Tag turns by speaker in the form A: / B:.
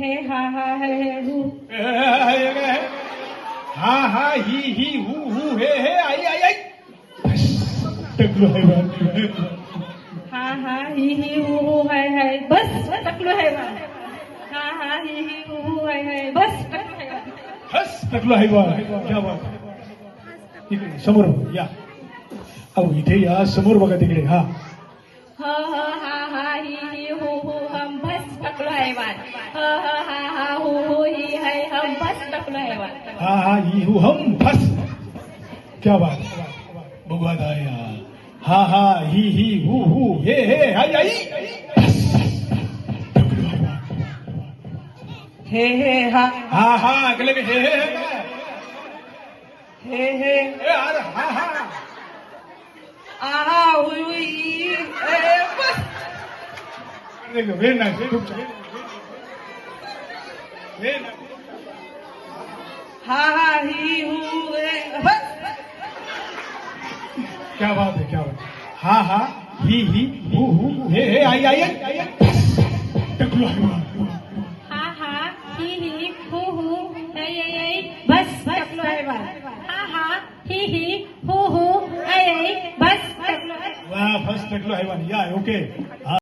A: हे हा हा हे हे हु।
B: हा हा ही ही हू हू हे हे आई आई आई। टकलू हैवान
A: हा हा ही ही हु हु है है बस टकलू हैवान हा हा ही ही हु हु है है बस
B: हस टकलू हैवान क्या बात समोर या। अहो इथे या समोर बघा तिकडे हा
A: ह ह हा हा ही ही हु। हु बस टकलू हैवान ह ह हा हा हु हु ही है हम बस टकलू हैवान
B: हा हा ही हू हम फस क्या बात बघू आता या हा हा ही ही हू हू हे हे आई आई फस. टकलू हैवान
A: हे हे हा
B: हा हा अगले में हे हे हे काय?
A: हे हे
B: ए, अरे हा हा
A: आहा हुई हुई हा हा ही हु बस
B: क्या बात है क्या बात है. हा हा ही ही हू हू हे हे आई आई आई आई टकलू
A: हा हा ही ही हु हु ऐ बस टकलू हा हा ही ही हु हु ऐ ऐ बस टकलू हैवान
B: वा फ़र्स्ट टकलू हैवान या ओके हा